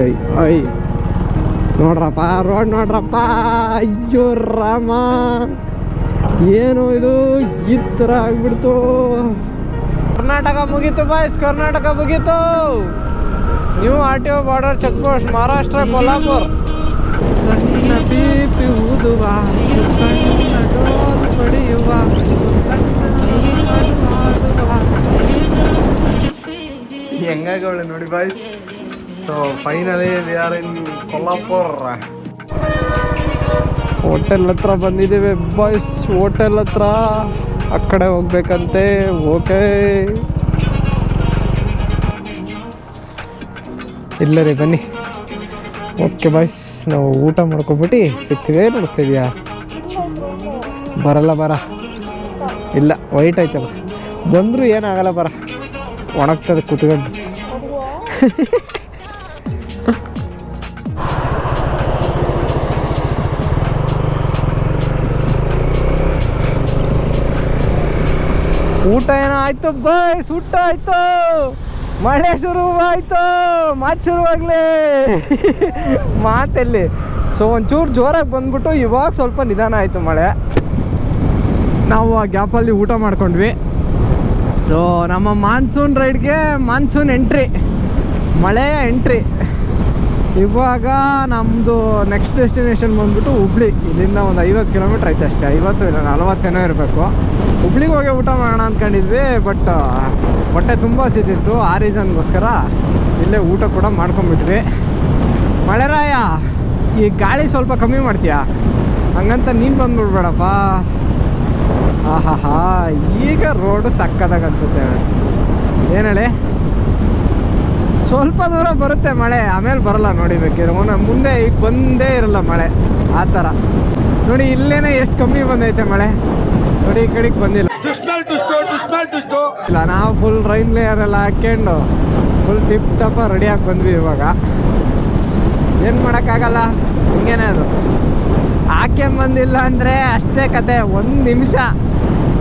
ಅಯ್ ಐ ನೋಡ್ರಪ್ಪ ರೋಡ್ ನೋಡ್ರಪ್ಪ. ಅಯ್ಯೋ ರಾಮ. ಏನು ಇದು ಈ ಥರ ಆಗ್ಬಿಡ್ತು. ಕರ್ನಾಟಕ ಮುಗೀತು ಬಾಯ್ಸ್ ಕರ್ನಾಟಕ ಮುಗೀತು. New R T O border check post Maharashtra Kolhapur. ಹಾಡುವ. ಹೆಂಗಾಗವಳೆ ನೋಡಿ boys so finally we are in Kolhapur hotel ಹತ್ರ ಬಂದಿದ್ದೀವಿ ಬಾಯ್ಸ್ ಹೋಟೆಲ್ ಹತ್ರ. ಆ ಕಡೆ ಹೋಗ್ಬೇಕಂತೆ. ಓಕೆ ಇಲ್ಲ ರೀ, ಬನ್ನಿ. ಓಕೆ ಬಾಯ್ಸ್ ನಾವು ಊಟ ಮಾಡ್ಕೊಬಿಟ್ಟು ಸಿಗ್ತೀವಿ ನೋಡ್ತಿದ್ಯಾ ಬರಲ್ಲ, ಬರ. ಇಲ್ಲ ವೈಟ್ ಆಯ್ತಲ್ಲ ಬಂದರೂ ಏನಾಗಲ್ಲ, ಬರ. ಒಣಗ್ತದೆ ಕುತ್ಕೊಂಡು. ಊಟ ಏನೋ ಆಯ್ತು, ಬಾಯ್, ಸುಟ್ಟ ಆಯ್ತು. ಮಳೆ ಶುರು ಆಯ್ತು ಮಾತು ಶುರುವಾಗಲೇ. ಮಾತೆಲ್ಲಿ. ಸೊ ಒಂಚೂರು ಜೋರಾಗಿ ಬಂದ್ಬಿಟ್ಟು ಇವಾಗ ಸ್ವಲ್ಪ ನಿಧಾನ ಆಯಿತು ಮಳೆ. ನಾವು ಆ ಗ್ಯಾಪಲ್ಲಿ ಊಟ ಮಾಡ್ಕೊಂಡ್ವಿ. ಸೊ ನಮ್ಮ ಮಾನ್ಸೂನ್ ರೈಡ್ಗೆ ಮಾನ್ಸೂನ್ ಎಂಟ್ರಿ ಮಳೆ ಎಂಟ್ರಿ ಇವಾಗ ನಮ್ಮದು ನೆಕ್ಸ್ಟ್ ಡೆಸ್ಟಿನೇಷನ್ ಬಂದ್ಬಿಟ್ಟು ಹುಬ್ಳಿ. ಇಲ್ಲಿಂದ ಒಂದು ಐವತ್ತು ಕಿಲೋಮೀಟ್ರ್ ಐತೆ ಅಷ್ಟೇ. ಐವತ್ತು ಇಲ್ಲ ನಲವತ್ತೇನೋ ಇರಬೇಕು. ಹುಬ್ಳಿಗೆ ಹೋಗಿ ಊಟ ಮಾಡೋಣ ಅಂದ್ಕೊಂಡಿದ್ವಿ ಬಟ್ ಹೊಟ್ಟೆ ತುಂಬ ಸಿದ್ದಿತ್ತು ಆ ರೀಸನ್ಗೋಸ್ಕರ ಇಲ್ಲೇ ಊಟ ಕೂಡ ಮಾಡ್ಕೊಂಬಿಟ್ವಿ ಮಳೆರಾಯ, ಈ ಗಾಳಿ ಸ್ವಲ್ಪ ಕಮ್ಮಿ ಮಾಡ್ತೀಯಾ? ಹಂಗಂತ ನೀನು ಬಂದ್ಬಿಡ್ಬೇಡಪ್ಪ. ಆಹಾಹಾ, ಈಗ ರೋಡು ಸಕ್ಕದಾಗ ಅನ್ಸುತ್ತೆ. ಏನು ಸ್ವಲ್ಪ ದೂರ ಬರುತ್ತೆ ಮಳೆ, ಆಮೇಲೆ ಬರಲ್ಲ ನೋಡಿ ಅವನ ಮುಂದೆ ಈಗ ಬಂದೇ ಇರಲ್ಲ ಮಳೆ, ಆ ಥರ. ನೋಡಿ, ಇಲ್ಲೇನೆ ಎಷ್ಟು ಕಮ್ಮಿ ಬಂದೈತೆ ಮಳೆ. ನೋಡಿ ಈ ಕಡೆಗೆ ಬಂದಿಲ್ಲ. ಇಲ್ಲ ನಾವು ಫುಲ್ ರೈನ್ ಲೇಯರ್ ಎಲ್ಲ ಹಾಕ್ಕೊಂಡು ಫುಲ್ ಟಿಪ್ ಟಪ ರೆಡಿಯಾಗಿ ಬಂದ್ವಿ ಇವಾಗ. ಏನು ಮಾಡೋಕ್ಕಾಗಲ್ಲ ಹಿಂಗೇನೆ ಅದು. ಹಾಕ್ಯಂಬಂದಿಲ್ಲ ಅಂದರೆ ಅಷ್ಟೇ ಕತೆ ಒಂದು ನಿಮಿಷ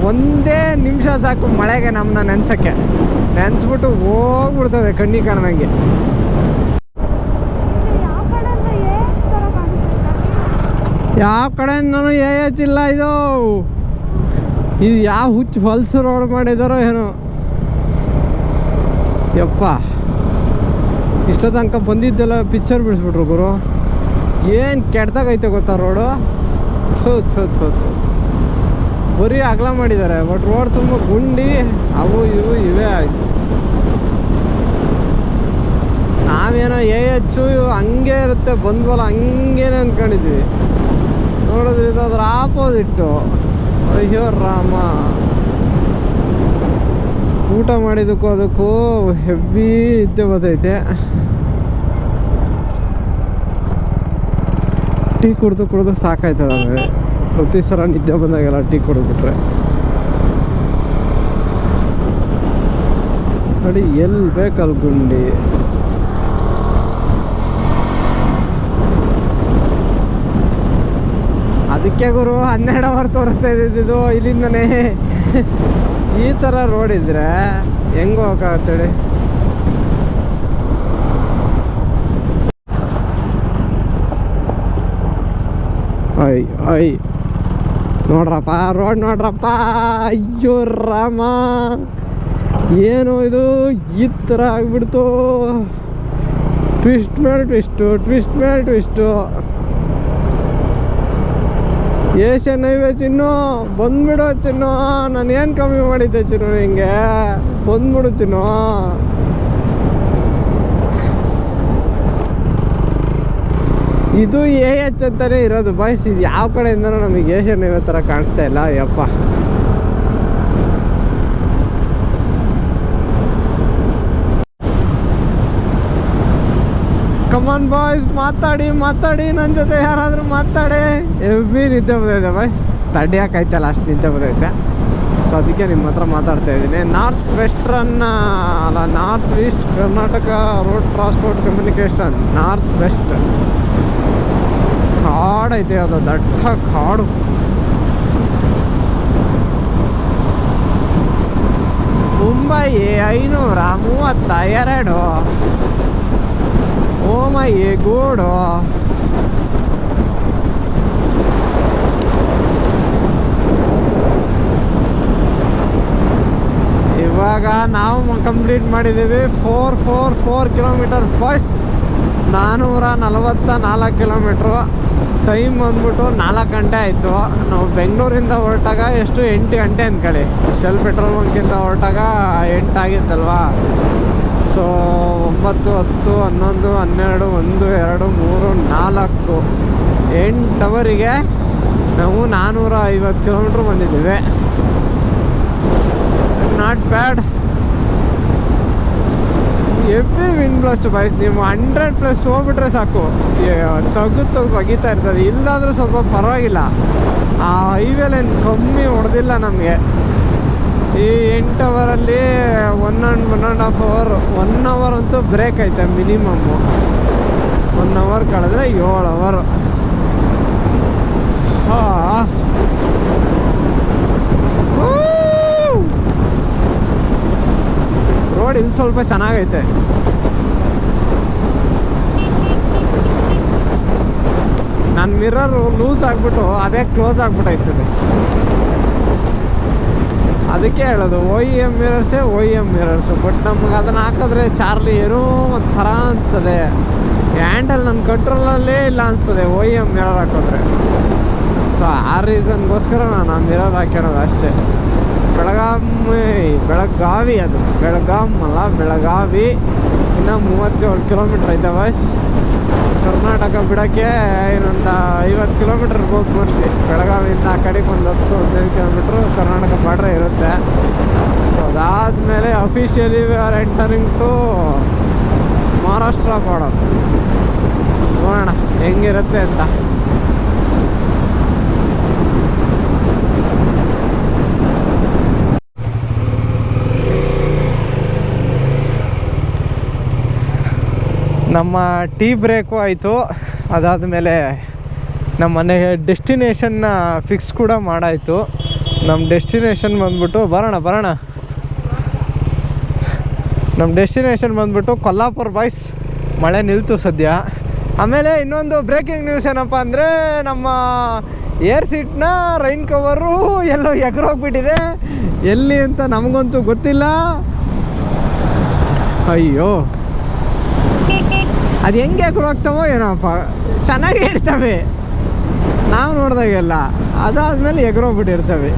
ಒಂದೇ ನಿಮಿಷ ಸಾಕು ಮಳೆಗೆ ನಮ್ಮನ್ನ ನೆನ್ಸೋಕ್ಕೆ. ನೆನೆಸ್ಬಿಟ್ಟು ಹೋಗ್ಬಿಡ್ತದೆ ಕಣ್ಣಿ ಕಾಣದಂಗೆ. ಯಾವ ಕಡೆಯಿಂದ ಏನ್ ತರ ಕಾಣಿಸುತ್ತೆ ಯಾವ ಕಡೆಯಿಂದನೂ ಏತಿಲ್ಲ ಇದು. ಇದು ಯಾವ ಹುಚ್ಚು ಫಲ್ಸ್ ರೋಡ್ ಮಾಡಿದಾರೋ ಏನೋ. ಯಪ್ಪ. ಇಷ್ಟೋ ತನಕ ಬಂದಿದ್ದೆಲ್ಲ ಪಿಕ್ಚರ್ ಬಿಡಿಸ್ಬಿಟ್ರು ಗುರು. ಏನು ಕೆಟ್ಟದಾಗೈತೆ ಗೊತ್ತಾ ರೋಡು ಥೂ ಬರೀ ಅಗಲ ಮಾಡಿದ್ದಾರೆ ಬಟ್ ರೋಡ್ ತುಂಬ ಗುಂಡಿ, ಅವು ಇವು ಇವೇ. ಆಯಿತು ನಾವೇನೋ ಎ ಹೆಚ್ಚು ಹಂಗೆ ಇರುತ್ತೆ, ಬಂದ್ವಲ್ಲ, ಹಂಗೇನೆ ಅಂದ್ಕೊಂಡಿದ್ವಿ ನೋಡಿದ್ರೆ ಇದು ಅದ್ರ ಆಪೋಸಿಟ್ಟು ಅಯ್ಯೋ ರಾಮ. ಊಟ ಮಾಡಿದ್ದಕ್ಕೂ ಅದಕ್ಕೂ ಹೆವಿ ನಿದ್ದೆ ಬರ್ತೈತೆ. ಟೀ ಕುಡಿದು ಕುಡಿದು ಸಾಕಾಯ್ತದ ಪ್ರತಿ ಸಲ ನಿದ್ದೆ ಬಂದಾಗೆಲ್ಲ ಟೀ ಕುಡಿದ್ಬಿಟ್ರೆ. ನೋಡಿ ಎಲ್ಲಿ ಬೇಕಲ್ಲಿ ಗುಂಡಿ ಅದಕ್ಕೆ ಗುರು, ಹನ್ನೆರಡು ಅವರ್ ತೋರಿಸ್ತಾ ಇದ್ದಿದ್ದು ಇಲ್ಲಿಂದನೇ. ಈ ಥರ ರೋಡ್ ಇದ್ರೆ ಹೆಂಗೆ ಹೋಗಕ್ಕಾಗತ್ತೇಳಿ ಅಯ್ ಅಯ್ ನೋಡ್ರಪ್ಪ ರೋಡ್ ನೋಡ್ರಪ್ಪ. ಅಯ್ಯೋ ರಾಮ. ಏನು ಇದು? ಈ ಥರ ಆಗ್ಬಿಡ್ತು. ಟ್ವಿಸ್ಟ್ ಮೇಲೆ ಟ್ವಿಸ್ಟು ಟ್ವಿಸ್ಟ್ ಮೇಲೆ ಟ್ವಿಸ್ಟು ಏಷ್ಯನ್ ಹೈವೇ ಚಿನ್ನು, ಬಂದ್ಬಿಡು ಚಿನ್ನು. ನಾನು ಏನು ಕಮ್ಮಿ ಮಾಡಿದ್ದೆ ಚಿನ್ನು ಹಿಂಗೆ ಬಂದ್ಬಿಡು ಚಿನ್ನು. ಇದು ಎ ಎಚ್ ಅಂತಾನೆ ಇರೋದು. ಬಾಯ್ಸ್, ಇದು ಯಾವ ಕಡೆಯಿಂದನೂ ನಮಗೆ ಏಷ್ಯನ್ ಹೈವೇ ಥರ ಕಾಣಿಸ್ತಾ ಇಲ್ಲ. ಯಪ್ಪ. ಕಮಾನ್ ಬಾಯ್ಸ್ ಮಾತಾಡಿ ಮಾತಾಡಿ. ನನ್ನ ಜೊತೆ ಯಾರಾದರೂ ಮಾತಾಡಿ. ಎವ್ರಿ ನಿದ್ದೆ ಬಂದೈತೆ ಬಾಯ್ಸ್ ತಡಿಯಾಕೈತಲ್ಲ ಅಷ್ಟು ನಿದ್ದೆ ಬಂದೈತೆ ಸೊ ಅದಕ್ಕೆ ನಿಮ್ಮ ಹತ್ರ ಮಾತಾಡ್ತಾ ಇದ್ದೀನಿ. ನಾರ್ತ್ ವೆಸ್ಟ್ರನ್ ಅಲ್ಲ north east Karnataka road transport communication north west ಕಾಡೈತೆ ಅದು ದಟ್ಟ ಕಾಡು. ಮುಂಬೈ ಐನೂರ ಮೂವತ್ತ ಎರಡು ಓ ಮೈ ಗೋಡು. ಇವಾಗ ನಾವು ಕಂಪ್ಲೀಟ್ ಮಾಡಿದ್ದೀವಿ. Four four four kilometres bus ನಾನ್ನೂರ ನಲವತ್ತ ನಾಲ್ಕು ಕಿಲೋಮೀಟ್ರು ಟೈಮ್ ಬಂದ್ಬಿಟ್ಟು ನಾಲ್ಕು ಗಂಟೆ ಆಯಿತು. ನಾವು ಬೆಂಗಳೂರಿಂದ ಹೊರಟಾಗ ಎಷ್ಟು ಎಂಟು ಗಂಟೆ ಅಂದ್ಕೊಳ್ಳಿ. ಶೆಲ್ ಪೆಟ್ರೋಲ್ ಬಂಕಿಂದ ಹೊರಟಾಗ ಎಂಟಾಗಿತ್ತಲ್ವಾ ಸೊ ಒಂಬತ್ತು, ಹತ್ತು, ಹನ್ನೊಂದು, ಹನ್ನೆರಡು, ಒಂದು, ಎರಡು, ಮೂರು, ನಾಲ್ಕು, ಎಂಟು ಅವರಿಗೆ ನಾವು ನಾನ್ನೂರ ಐವತ್ತು ಕಿಲೋಮೀಟ್ರ್ ಬಂದಿದ್ದೀವಿ. Not bad every win blast boys ನೀವು ಹಂಡ್ರೆಡ್ ಪ್ಲಸ್ ಹೋಗ್ಬಿಟ್ರೆ ಸಾಕು. ತೆಗೆದು ತೆಗೆದು ಒಗಿತಾ ಇರ್ತದೆ. ಇಲ್ಲಾಂದ್ರೆ ಸ್ವಲ್ಪ ಪರವಾಗಿಲ್ಲ. ಆ ಹೈವೇಲೇನು ಕಮ್ಮಿ ಹೊಡೆದಿಲ್ಲ ನಮಗೆ. ಈ ಎಂಟು ಅವರಲ್ಲಿ one and one and half hour one hour ಅಂತೂ ಬ್ರೇಕ್ ಐತೆ ಮಿನಿಮಮ್ಮು ಒನ್ ಅವರ್ ಕಳೆದ್ರೆ ಏಳು ಅವರ್ ಹಾಂ ರೋಡ್ ಇಲ್ಲಿ ಸ್ವಲ್ಪ ಚೆನ್ನಾಗೈತೆ. ನನ್ನ ಮಿರರ್ ಲೂಸ್ ಆಗಿಬಿಟ್ಟು ಅದೇ ಕ್ಲೋಸ್ ಆಗ್ಬಿಟ್ಟೈತದೆ ಅದಕ್ಕೆ ಹೇಳೋದು O E M ಮಿರರ್ಸೇ O E M mirrors but ನಮ್ಗೆ ಅದನ್ನು ಹಾಕಿದ್ರೆ ಚಾರ್ಲಿ ಏನೋ ಒಂಥರ ಅನಿಸ್ತದೆ. ಹ್ಯಾಂಡಲ್ ನನ್ನ ಕಂಟ್ರೋಲಲ್ಲೇ ಇಲ್ಲ ಅನಿಸ್ತದೆ ಓ ಇ ಎಂ ಮಿರರ್ ಹಾಕಿದ್ರೆ. ಸೊ ಆ ರೀಸನ್ಗೋಸ್ಕರ ನಾನು ಆ ಮಿರರ್ ಹಾಕಿರೋದು ಅಷ್ಟೇ. ಬೆಳಗಾವಿ ಬೆಳಗಾವಿ ಅದು. ಬೆಳಗಾಂ ಅಲ್ಲ, ಬೆಳಗಾವಿ. ಇನ್ನು ಮೂವತ್ತೇಳು ಕಿಲೋಮೀಟ್ರ್ ಐತೆ ಬಸ್ ಕರ್ನಾಟಕ ಬಿಡೋಕ್ಕೆ ಇನ್ನೊಂದು ಐವತ್ತು ಕಿಲೋಮೀಟ್ರ್ ಹೋಗಿ ಮೋಸ್ಟ್ಲಿ ಬೆಳಗಾವಿಯಿಂದ ಆ ಕಡೆಗೆ ಒಂದು ಹತ್ತು, ಹದಿನೈದು ಕಿಲೋಮೀಟ್ರ್ ಕರ್ನಾಟಕ ಬಾರ್ಡ್ರ್ ಇರುತ್ತೆ. ಸೊ ಅದಾದಮೇಲೆ officially we are entering to Maharashtra border ನೋಡೋಣ, ಹೆಂಗಿರುತ್ತೆ ಅಂತ. ನಮ್ಮ ಟೀ ಬ್ರೇಕು ಆಯಿತು. ಅದಾದಮೇಲೆ ನಮ್ಮ ಮನೆ ಡೆಸ್ಟಿನೇಷನ್ನ ಫಿಕ್ಸ್ ಕೂಡ ಮಾಡಾಯಿತು. ನಮ್ಮ ಡೆಸ್ಟಿನೇಷನ್ ಬಂದ್ಬಿಟ್ಟು, ಬರೋಣ ಬರೋಣ. ನಮ್ಮ ಡೆಸ್ಟಿನೇಷನ್ ಬಂದ್ಬಿಟ್ಟು ಕೊಲ್ಲಾಪುರ ಬಾಯ್ಸ್, ಮಳೆ ನಿಲ್ತು ಸದ್ಯ. ಆಮೇಲೆ ಇನ್ನೊಂದು ಬ್ರೇಕಿಂಗ್ ನ್ಯೂಸ್ ಏನಪ್ಪ ಅಂದರೆ, ನಮ್ಮ ಏರ್ ಸೀಟ್ನ ರೈನ್ ಕವರು ಎಲ್ಲೋ ಎಗರೋಗ್ಬಿಟ್ಟಿದೆ. ಎಲ್ಲಿ ಅಂತ ನಮಗಂತೂ ಗೊತ್ತಿಲ್ಲ. ಅಯ್ಯೋ. ಅದು ಹೆಂಗೆ ಎಗರೋಗ್ತಾವೋ ಏನೋಪ್ಪ ಚೆನ್ನಾಗೇ ಇರ್ತವೆ. ನಾವು ನೋಡಿದಾಗೆಲ್ಲ. ಅದಾದಮೇಲೆ ಎಗರೋಗ್ಬಿಟ್ಟಿರ್ತವೆ.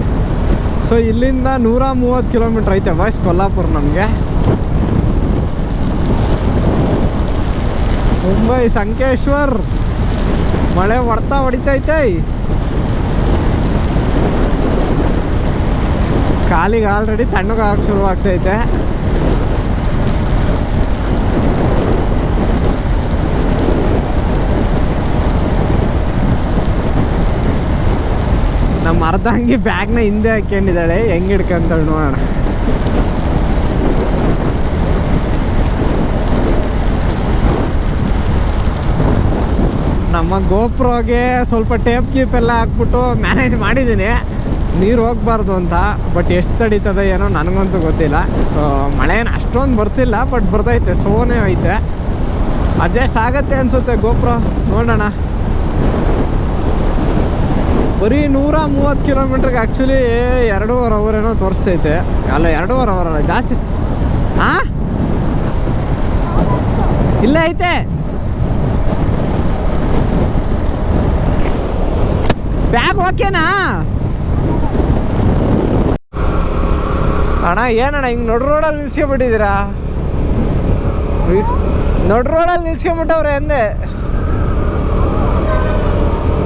ಸೊ ಇಲ್ಲಿಂದ ನೂರ ಮೂವತ್ತು ಕಿಲೋಮೀಟ್ರ್ ಐತೆ ಬಾಯ್ಸ್ ಕೊಲ್ಲಾಪುರ ನಮಗೆ. ಮುಂಬೈ, ಸಂಕೇಶ್ವರ್. ಮಳೆ ಹೊಡ್ತಾ ಹೊಡಿತೈತೆ. ಕಾಲಿಗೆ ಆಲ್ರೆಡಿ ತಣ್ಣಗಾಗಕ್ಕೆ ಶುರು ಆಗ್ತೈತೆ ಅರ್ಧ ಹಂಗೆ ಬ್ಯಾಗ್ನ ಹಿಂದೆ ಹಾಕೊಂಡಿದ್ದಾಳೆ ಹೆಂಗೆ ಹಿಡ್ಕೊಂತಾಳೆ ನೋಡೋಣ. ನಮ್ಮ ಗೋಪ್ರೋಗೆ ಸ್ವಲ್ಪ ಟೇಪ್ ಕೀಪ್ ಎಲ್ಲ ಹಾಕ್ಬಿಟ್ಟು ಮ್ಯಾನೇಜ್ ಮಾಡಿದ್ದೀನಿ. ನೀರು ಹೋಗ್ಬಾರ್ದು ಅಂತ. ಬಟ್ ಎಷ್ಟು ತಡೀತದೆ ಏನೋ ನನಗಂತೂ ಗೊತ್ತಿಲ್ಲ. ಸೊ ಮಳೆ ಏನು ಅಷ್ಟೊಂದು ಬರ್ತಿಲ್ಲ, ಬಟ್ ಬರ್ತೈತೆ ಸೋನೇ ಐತೆ. ಅಡ್ಜಸ್ಟ್ ಆಗತ್ತೆ ಅನಿಸುತ್ತೆ ಗೋಪ್ರೋ. ನೋಡೋಣ. ಬರೀ ನೂರ ಮೂವತ್ತು ಕಿಲೋಮೀಟ್ರಿಗೆ ಆ್ಯಕ್ಚುಲಿ ಎರಡೂವರೆ ಅವರ್ ಏನೋ ತೋರಿಸ್ತೈತೆ. ಅಲ್ಲ, ಎರಡೂವರೆ ಅವರ್ ಅಲ್ಲ, ಜಾಸ್ತಿ. ಹಾಂ ಇಲ್ಲ ಐತೆ. ಬ್ಯಾಗ್ ಓಕೆನಾ? ಅಣ್ಣ, ಏನಣ್ಣ, ಹಿಂಗೆ ನಡು ರೋಡಲ್ಲಿ ನಿಲ್ಸ್ಕೊಂಬಿಟ್ಟಿದ್ದೀರಾ ನಡು ರೋಡಲ್ಲಿ ನಿಲ್ಸ್ಕೊಂಬಿಟ್ಟವ್ರೆ ಅಂದೆ.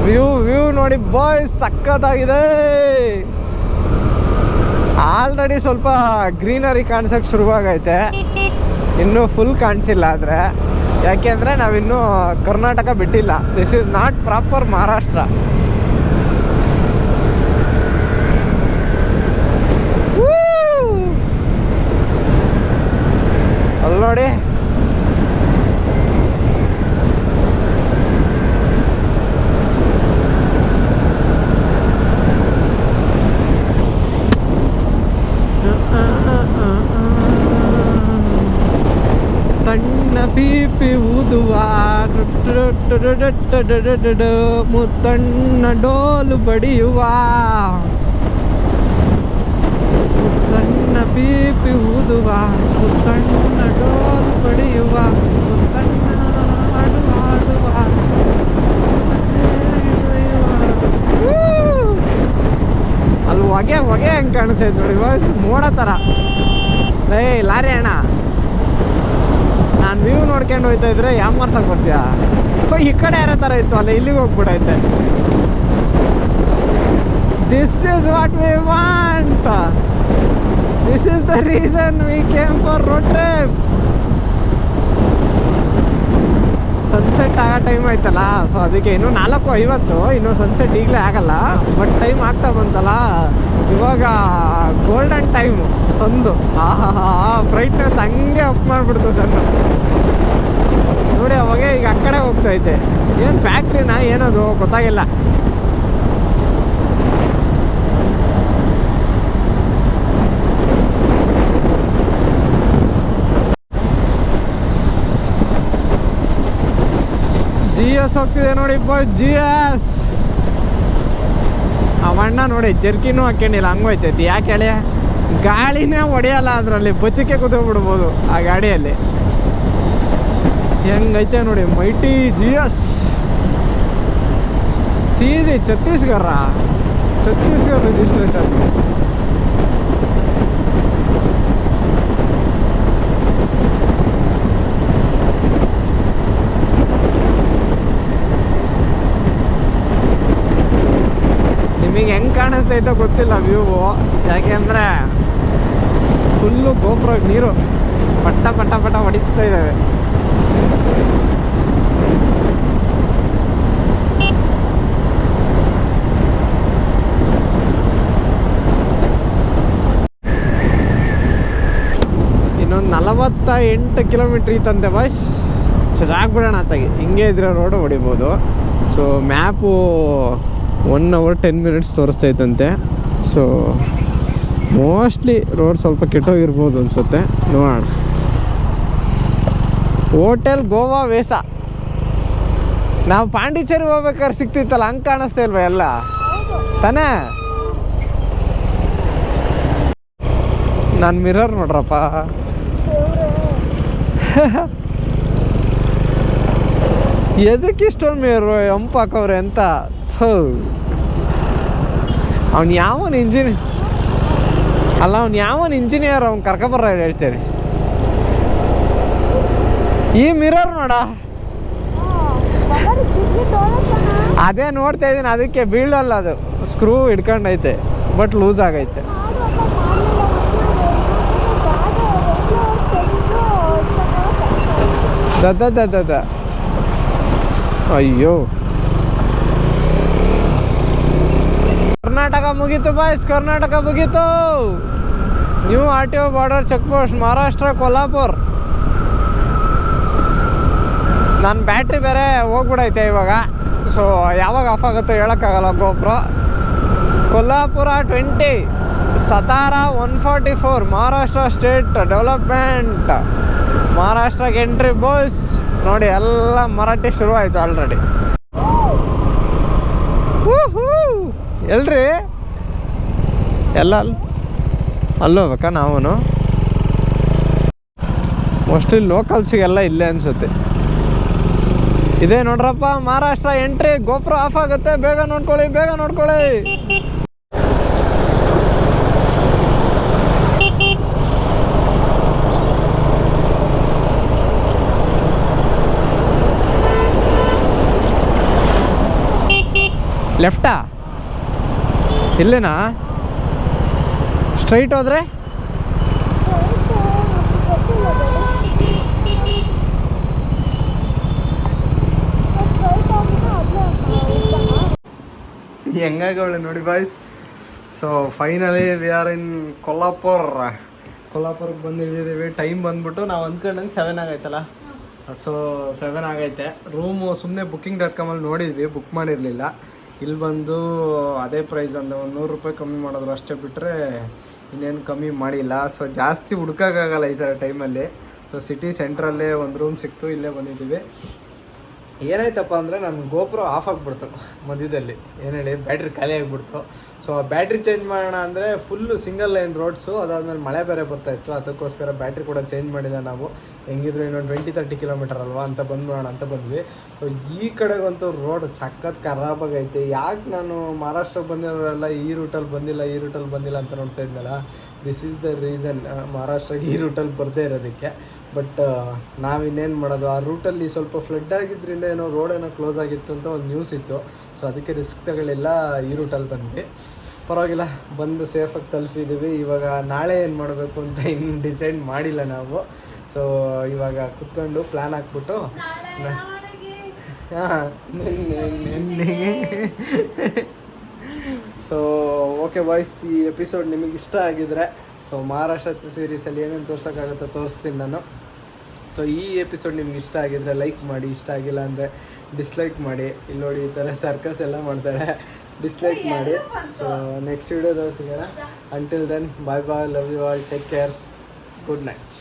ವ್ಯೂ ವ್ಯೂ ನೋಡಿ ಬಾಯ್, ಸಕ್ಕತ್ತಾಗಿದೆ. ಆಲ್ರೆಡಿ ಸ್ವಲ್ಪ ಗ್ರೀನರಿ ಕಾಣಿಸೋಕೆ ಶುರುವಾಗೈತೆ. ಇನ್ನೂ ಫುಲ್ ಕಾಣಿಸಿಲ್ಲ ಆದರೆ. ಯಾಕೆಂದರೆ ನಾವಿನ್ನೂ ಕರ್ನಾಟಕ ಬಿಟ್ಟಿಲ್ಲ. This is not proper Maharashtra ಅಲ್ಲಿ ನೋಡಿ. ಮುತ್ತಣ್ಣ ಡೋಲು ಬಡಿಯುವ ಮುತ್ತಣ್ಣ ಬೀಪಿ ಊದುವ ಮುತ್ತಣ್ಣ ಡೋಲು ಬಡಿಯುವ ಮುತ್ತಣ್ಣ ಅಲ್ಲಿ ಹೊಗೆ ಹೊಗೆ ಹೆಂಗೆ ಕಾಣಿಸ್ತೈತೆ ನೋಡಿ ಮೋಡ ಥರ ಏಯ್ ಲಾರಿ ಅಣ್ಣ ನಾನು ವ್ಯೂ ನೋಡ್ಕೊಂಡು ಹೋಯ್ತಾ ಇದ್ರೆ ಯಾವ ಮಾರ್ಸಕ್ಕೆ ಬರ್ತೀಯಾ? ಈ ಕಡೆ ಯಾರೋ ಥರ ಇತ್ತು ಅಲ್ಲ, ಇಲ್ಲಿಗೆ ಹೋಗ್ಬಿಡೈತೆ. This is what we want this is the reason we came for road trip sunset ಆಗೋ ಟೈಮ್ ಆಯ್ತಲ್ಲ ಸೊ ಅದಕ್ಕೆ ಇನ್ನೂ ನಾಲ್ಕು ಐವತ್ತು, ಇನ್ನೂ ಸನ್ಸೆಟ್ ಈಗಲೇ ಆಗಲ್ಲ ಬಟ್ ಟೈಮ್ ಆಗ್ತಾ ಬಂತಲ್ಲ. ಇವಾಗ ಗೋಲ್ಡನ್ ಟೈಮು ಸಂದು. ಆಹಾ ಬ್ರೈಟ್ನೆಸ್ ಹಂಗೆ ಅಪ್ ಮಾಡಿಬಿಡ್ತು ಸಣ್ಣ ನೋಡಿ ಅವಾಗ ಈಗ ಆ ಕಡೆ ಹೋಗ್ತೈತೆ ಏನು ಫ್ಯಾಕ್ಟ್ರಿನ ಏನದು ಗೊತ್ತಾಗಿಲ್ಲ. ಹೋಗ್ತಿದೆ ನೋಡಿ ಜಿ ಎಸ್ ಅವಣ್ಣ ನೋಡಿ ಜರ್ಕಿನೂ ಹಾಕೊಂಡಿಲ್ಲ ಹಂಗೋಯ್ತೈತಿ ಯಾಕೆ ಹೇಳಿ? ಗಾಳಿನೇ ಹೊಡೆಯಲ್ಲ ಅದರಲ್ಲಿ ಬಚ್ಚಕ್ಕೆ ಕುದ್ಬಿಡ್ಬೋದು ಆ ಗಾಡಿಯಲ್ಲಿ. ಹೆಂಗೈತೆ ನೋಡಿ mighty G S C G Chhattisgarh Chhattisgarh registration ನಿಮಗೆ ಹೆಂಗ್ ಕಾಣಿಸ್ತೈತೋ ಗೊತ್ತಿಲ್ಲ ವ್ಯೂವು ಯಾಕೆಂದ್ರೆ ಫುಲ್ಲು ಗೋಪುರ ನೀರು ಪಟ್ಟ ಪಟ್ಟ ಪಟ್ಟ ಹೊಡಿತಾ ಇದ್ದಾವೆ ಇನ್ನೊಂದು ನಲವತ್ತ ಎಂಟು ಕಿಲೋಮೀಟ್ರ್ ಇತ್ತಂತೆ ಬಸ್ ಚಜಾಕ್ಬಿಡೋಣ ಅತ್ತಾಗೆ ಹಿಂಗೆ ಇದ್ರೆ road ಹೊಡಿಬೋದು. So map one hour ten minutes ತೋರಿಸ್ತಾ ಇತ್ತಂತೆ ಸೊ ಮೋಸ್ಟ್ಲಿ ರೋಡ್ ಸ್ವಲ್ಪ ಕೆಟ್ಟೋಗಿರ್ಬೋದು ಅನ್ಸುತ್ತೆ. ನೋಡೋಣ. ಹೋಟೆಲ್ ಗೋವಾ ವೇಸ ನಾವು ಪಾಂಡಿಚೇರಿ ಹೋಗ್ಬೇಕಾದ್ರೆ ಸಿಕ್ತಿತ್ತಲ್ಲ ಹಂಗೆ ಕಾಣಿಸ್ತಾ ಇಲ್ವ ಎಲ್ಲ? ತಾನೇ ನಾನು ಮಿರರ್ ನೋಡ್ರಪ್ಪ. ಎದಕ್ಕೆ ಇಷ್ಟೊಂದು ಮೇರು ಎಂಪ ಹಾಕವ್ರೆ ಅಂತ? ಅವ್ನು ಯಾವನ್ ಇಂಜಿನಿಯರ್ ಅಲ್ಲ, ಅವ್ನು ಯಾವನ್ ಇಂಜಿನಿಯರ್ ಅವ್ನು ಕರ್ಕೊಬರ ಹೇಳ್ತೇನೆ. ಈ ಮಿರರ್ ನೋಡ. ಅದೇ ನೋಡ್ತಾ ಇದ್ದೀನಿ, ಅದಕ್ಕೆ ಬೀಳಲ್ಲ ಅದು. ಸ್ಕ್ರೂ ಹಿಡ್ಕೊಂಡೈತೆ ಬಟ್ ಲೂಸ್ ಆಗೈತೆ. ದದ ಅಯ್ಯೋ. ಕರ್ನಾಟಕ ಮುಗೀತು ಬಾಯ್ಸ್ ಕರ್ನಾಟಕ ಮುಗೀತು. New R T O border check post Maharashtra Kolhapur ನನ್ನ ಬ್ಯಾಟ್ರಿ ಬೇರೆ ಹೋಗ್ಬಿಡೈತೆ ಇವಾಗ. ಸೊ ಯಾವಾಗ ಆಫ್ ಆಗುತ್ತೋ ಹೇಳೋಕ್ಕಾಗಲ್ಲ ಗೋಪ್ರ Kolhapur twenty Satara one forty four Maharashtra state development ಮಹಾರಾಷ್ಟ್ರಕ್ಕೆ ಎಂಟ್ರಿ ಬಾಯ್ಸ್ ನೋಡಿ, ಎಲ್ಲ ಮರಾಠಿ ಶುರು ಆಯಿತು ಆಲ್ರೆಡಿ ಎಲ್ರಿ? ಎಲ್ಲ ಅಲ್ಲಿ ಅಲ್ಲೋಗ್ಬೇಕಾ ನಾವು ಮೋಸ್ಟ್ಲಿ ಲೋಕಲ್ಸಿಗೆಲ್ಲ ಇಲ್ಲೇ ಅನ್ಸುತ್ತೆ. ಇದೇ ನೋಡ್ರಪ್ಪ, ಮಹಾರಾಷ್ಟ್ರ ಎಂಟ್ರಿ, ಗೋಪುರ ಆಫ್ ಆಗುತ್ತೆ. ಬೇಗ ನೋಡ್ಕೊಳ್ಳಿ ಬೇಗ ನೋಡ್ಕೊಳ್ಳಿ. ಲೆಫ್ಟಾ ಇಲ್ಲೇನಾ? ಸ್ಟ್ರೈಟ್ ಹೋದ್ರೆ? ಹೆಂಗಾಗವಳೆ ನೋಡಿ boys so finally we are in Kolhapur ಕೊಲ್ಲಾಪುರಕ್ಕೆ ಬಂದು ಇಳಿದಿದ್ದೀವಿ. ಟೈಮ್ ಬಂದ್ಬಿಟ್ಟು ನಾವು ಅಂದ್ಕೊಂಡಂಗೆ ಸೆವೆನ್ ಆಗೈತಲ್ಲ? ಸೊ ಸೆವೆನ್ ಆಗೈತೆ. ರೂಮು ಸುಮ್ಮನೆ ಬುಕ್ಕಿಂಗ್ ಡಾಟ್ ಕಾಮಲ್ಲಿ ನೋಡಿದ್ವಿ. ಬುಕ್ ಮಾಡಿರಲಿಲ್ಲ. ಇಲ್ಲಿ ಬಂದು ಅದೇ ಪ್ರೈಸ್ ಒಂದು ಒಂದು ನೂರು ರೂಪಾಯಿ ಕಮ್ಮಿ ಮಾಡಿದ್ರು ಅಷ್ಟೇ ಬಿಟ್ಟರೆ ಇನ್ನೇನು ಕಮ್ಮಿ ಮಾಡಿಲ್ಲ. ಸೊ ಜಾಸ್ತಿ ಹುಡ್ಕೋಕ್ಕಾಗಲ್ಲ ಈ ಥರ ಟೈಮಲ್ಲಿ ಸೊ ಸಿಟಿ ಸೆಂಟ್ರಲ್ಲೇ ಒಂದು ರೂಮ್ ಸಿಕ್ತು, ಇಲ್ಲೇ ಬಂದಿದ್ದೀವಿ. ಏನಾಯ್ತಪ್ಪ ಅಂದರೆ ನನ್ನ ಗೋಪುರ ಆಫ್ ಆಗಿಬಿಡ್ತು ಮಧ್ಯದಲ್ಲಿ. ಏನು ಹೇಳಿ, ಬ್ಯಾಟ್ರಿ ಖಾಲಿ ಆಗಿಬಿಡ್ತು. ಸೊ ಬ್ಯಾಟ್ರಿ ಚೇಂಜ್ ಮಾಡೋಣ ಅಂದರೆ ಫುಲ್ಲು ಸಿಂಗಲ್ ಲೈನ್ ರೋಡ್ಸು ಅದಾದಮೇಲೆ ಮಳೆ ಬೇರೆ ಬರ್ತಾ ಇತ್ತು. ಅದಕ್ಕೋಸ್ಕರ ಬ್ಯಾಟ್ರಿ ಕೂಡ ಚೇಂಜ್ ಮಾಡಿಲ್ಲ ನಾವು. ಹೆಂಗಿದ್ರು ಇನ್ನೊಂದು ಟ್ವೆಂಟಿ ತರ್ಟಿ ಕಿಲೋಮೀಟರ್ ಅಲ್ವಾ ಅಂತ ಬಂದ್ಬಿಡೋಣ ಅಂತ ಬಂದ್ವಿ. ಸೊ ಈ ಕಡೆಗಂತೂ ರೋಡ್ ಸಖತ್ ಖರಾಬಾಗೈತೆ ಯಾಕೆ ನಾನು ಮಹಾರಾಷ್ಟ್ರಕ್ಕೆ ಬಂದಿರೋರೆಲ್ಲ ಈ ರೂಟಲ್ಲಿ ಬಂದಿಲ್ಲ, ಈ ರೂಟಲ್ಲಿ ಬಂದಿಲ್ಲ ಅಂತ ನೋಡ್ತಾ ಇದ್ನಲ್ಲ? ದಿಸ್ ಈಸ್ ದ ರೀಸನ್ ಮಹಾರಾಷ್ಟ್ರಕ್ಕೆ ಈ ರೂಟಲ್ಲಿ ಬರದೇ ಇರೋದಕ್ಕೆ. ಬಟ್ ನಾವಿನ್ನೇನು ಮಾಡೋದು ಆ ರೂಟಲ್ಲಿ ಸ್ವಲ್ಪ ಫ್ಲಡ್ ಆಗಿದ್ದರಿಂದ ಏನೋ ರೋಡ್ ಏನೋ ಕ್ಲೋಸ್ ಆಗಿತ್ತು ಅಂತ ಒಂದು ನ್ಯೂಸ್ ಇತ್ತು. ಸೊ ಅದಕ್ಕೆ ರಿಸ್ಕ್ ತಗೊಳ್ಳಿಲ್ಲ ಈ ರೂಟಲ್ಲಿ ಬಂದ್ವಿ. ಪರವಾಗಿಲ್ಲ ಬಂದು ಸೇಫಾಗಿ ತಲುಪಿದ್ದೀವಿ ಇವಾಗ ನಾಳೆ ಏನು ಮಾಡಬೇಕು ಅಂತ ಇನ್ನು ಡಿಸೈಡ್ ಮಾಡಿಲ್ಲ ನಾವು. ಸೊ ಇವಾಗ ಕುತ್ಕೊಂಡು ಪ್ಲ್ಯಾನ್ ಹಾಕ್ಬಿಟ್ಟು ಹಾಂ ಸೊ ಓಕೆ ಬಾಯ್ಸ್ ಈ ಎಪಿಸೋಡ್ ನಿಮಗೆ ಇಷ್ಟ ಆಗಿದ್ರೆ ಸೊ ಮಹಾರಾಷ್ಟ್ರ ಸೀರೀಸಲ್ಲಿ ಏನೇನು ತೋರ್ಸೋಕ್ಕಾಗುತ್ತೋ ತೋರಿಸ್ತೀನಿ ನಾನು. ಸೊ ಈ ಎಪಿಸೋಡ್ ನಿಮ್ಗೆ ಇಷ್ಟ ಆಗಿದ್ರೆ ಲೈಕ್ ಮಾಡಿ ಇಷ್ಟ ಆಗಿಲ್ಲ ಅಂದರೆ ಡಿಸ್ಲೈಕ್ ಮಾಡಿ. ಇಲ್ಲಿ ನೋಡಿ ಈ ಥರ ಸರ್ಕಸ್ ಎಲ್ಲ ಮಾಡ್ತಾರೆ. ಡಿಸ್ಲೈಕ್ ಮಾಡಿ. ಸೊ ನೆಕ್ಸ್ಟ್ ವಿಡಿಯೋದಲ್ಲಿ ಸಿಗೋಣ. Until then bye bye love you all take care good night